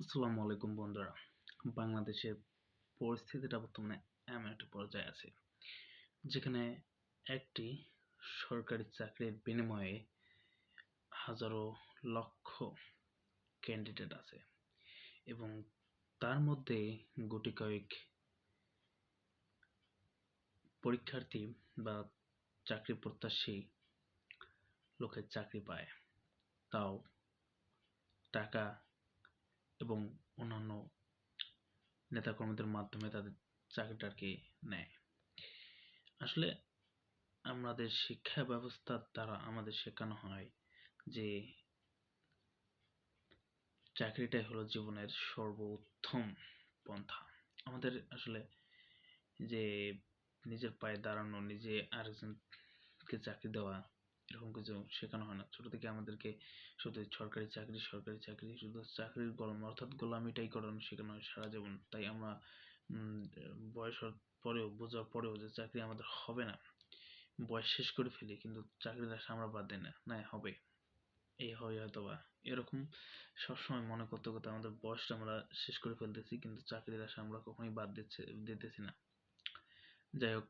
আসসালামু আলাইকুম বন্ধুরা। বাংলাদেশের পরিস্থিতিটা বর্তমানে এমন একটা পর্যায়ে আছে, যেখানে একটি সরকারি চাকরির বিনিময়ে হাজারো লক্ষ ক্যান্ডিডেট আছে এবং তার মধ্যে গুটি কয়েক পরীক্ষার্থী বা চাকরি প্রত্যাশী লোকের চাকরি পায়। তাও টাকা এবং অন্যান্য নেতাকর্মীদের মাধ্যমে তাদের চাকরিটা আর কি নেয়। আসলে আমাদের শিক্ষা ব্যবস্থার দ্বারা আমাদের শেখানো হয় যে চাকরিটাই হলো জীবনের সর্বোত্তম পন্থা। আমাদের আসলে যে নিজের পায়ে দাঁড়ানো, নিজে আরেকজনকে চাকরি দেওয়া এরকম কিছু শেখানো হয় না। ছোট থেকে আমাদেরকে শুধু সরকারি চাকরি সরকারি চাকরি, শুধু চাকরির গোলাম অর্থাৎ গোলামিটাই করানো শেখানো হয় সারা জীবন। তাই আমরা বয়স পরেও, বোঝার পরেও যে চাকরি আমাদের হবে না। বয়স শেষ করে ফেলি, কিন্তু চাকরির আশা আমরা বাদ দিই না। না, হবে। এই হয় হয়তো বা এরকম সবসময় মনে করতে করতে আমাদের বয়সটা আমরা শেষ করে ফেলতেছি, কিন্তু চাকরির আশা আমরা কখনোই বাদ দিচ্ছে, দিতেছি না। যাই হোক,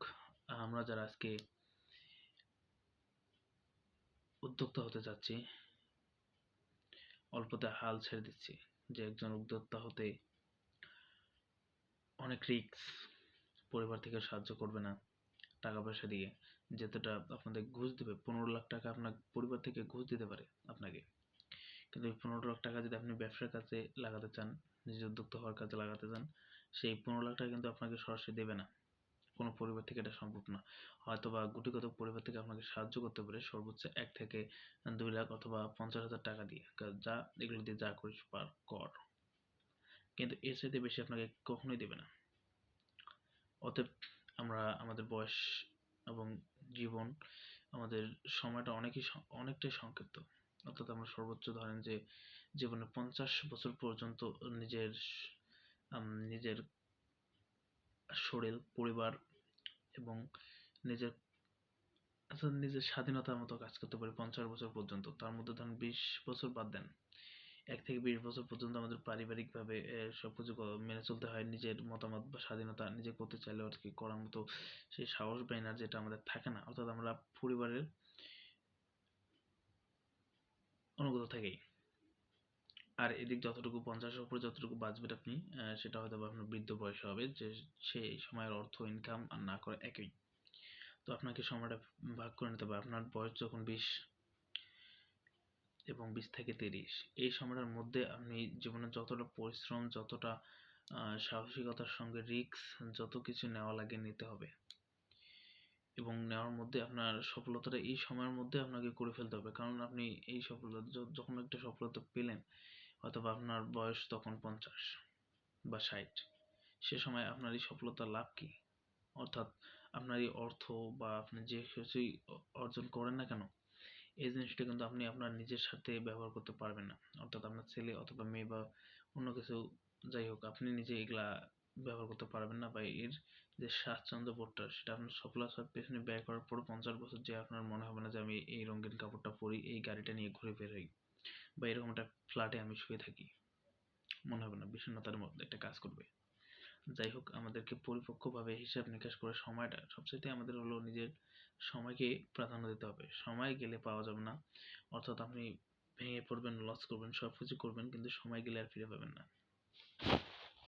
আমরা যারা আজকে উদ্যোক্তা হতে চাচ্ছি। অল্পতে হাল ছেড়ে দিচ্ছি যে একজন উদ্যোক্তা হতে অনেক রিক্স পরিবার থেকে সাহায্য করবে না টাকা পয়সা দিয়ে। যেতটা আপনাদের ঘুষ দেবে, পনেরো লাখ টাকা আপনার পরিবার থেকে ঘুষ দিতে পারে আপনাকে। কিন্তু এই পনেরো লাখ টাকা যদি আপনি ব্যবসার কাজে লাগাতে চান নিজের উদ্যোক্তা হওয়ার কাজে লাগাতে চান, সেই পনেরো লাখ টাকা কিন্তু আপনাকে সরাসরি দেবে না। কোনো পরিবার থেকে এটা সম্ভব না। হয়তো বা গুটিগত পরিবার থেকে আপনাকে সাহায্য করতে পারে সর্বোচ্চ এক থেকে দুই লাখ অথবা পঞ্চাশ হাজার টাকা দিয়ে। যা, এগুলো দিয়ে যা করিস পার কর। কিন্তু এর সাথে বেশি আপনাকে কখনোই দেবে না। অতএব আমরা আমাদের বয়স এবং জীবন, আমাদের সময়টা অনেকই অনেকটাই সংক্ষিপ্ত। অর্থাৎ আমরা সর্বোচ্চ ধরেন যে জীবনে পঞ্চাশ বছর পর্যন্ত নিজের নিজের শরীর পরিবার এবং নিজের, অর্থাৎ নিজের স্বাধীনতার মতো কাজ করতে পারি পঞ্চাশ বছর পর্যন্ত। তার মধ্যে ধরেন বিশ বছর বাদ দেন। এক থেকে বিশ বছর পর্যন্ত আমাদের পারিবারিকভাবে সবকিছু মেনে চলতে হয়। নিজের মতামত বা স্বাধীনতা নিজে করতে চাইলে আর কি করার মতো সেই সাহস বা যেটা আমাদের থাকে না। অর্থাৎ আমরা পরিবারের অনুগত থেকেই। আর এদিক যতটুকু পঞ্চাশের উপরে যতটুকু বাঁচবেন আপনি সেটা হয়তো আপনার বৃদ্ধ বয়সে হবে, যে সেই সময়ের অর্থ ইনকাম আর না করে একই। তো আপনাকে সময়টা ভাগ করে নিতে হবে। আপনার বয়স যখন বিশ এবং বিশ থেকে তিরিশ, এই সময়টার মধ্যে আপনি জীবনে যতটা পরিশ্রম, যতটা সাহসিকতার সঙ্গে রিক্স যত কিছু নেওয়া লাগে নিতে হবে। এবং নেওয়ার মধ্যে আপনার সফলতাটা এই সময়ের মধ্যে আপনাকে করে ফেলতে হবে। কারণ আপনি এই সফলতা যখন একটা সফলতা পেলেন অথবা আপনার বয়স তখন পঞ্চাশ বা ষাট। সে সময় আপনার এই সফলতার লাভ কি? অর্থাৎ আপনার এই অর্থ বা আপনি যে কিছুই অর্জন করেন না কেন, এই জিনিসটা কিন্তু আপনি আপনার নিজের সাথে ব্যবহার করতে পারবেন না। অর্থাৎ আপনার ছেলে অথবা মেয়ে বা অন্য কিছু যাই হোক, আপনি নিজে এগুলা ব্যবহার করতে পারবেন না বা এর যে স্বাচ্ছন্দ্য বোধটা, সেটা আপনার সফলতার পেছনে ব্যয় করার পর পঞ্চাশ বছর যে আপনার মনে হবে না যে আমি এই রঙিন কাপড়টা পরি, এই গাড়িটা নিয়ে ঘুরে বের হই বা এরকম একটা ফ্ল্যাটে আমি শুয়ে থাকি। মনে হবে না, বিষণ্ণতার মধ্যে একটা কাজ করবে। যাই হোক, আমাদেরকে পরিপক্কভাবে হিসাব নিকাশ করে সময়টা সবচেয়ে আমাদের হলো নিজের সময়কে প্রাধান্য দিতে হবে। সময় গেলে পাওয়া যাবে না। অর্থাৎ আপনি ভেঙে পড়বেন লস করবেন সব কিছু করবেন, কিন্তু সময় গেলে আর ফিরে পাবেন না।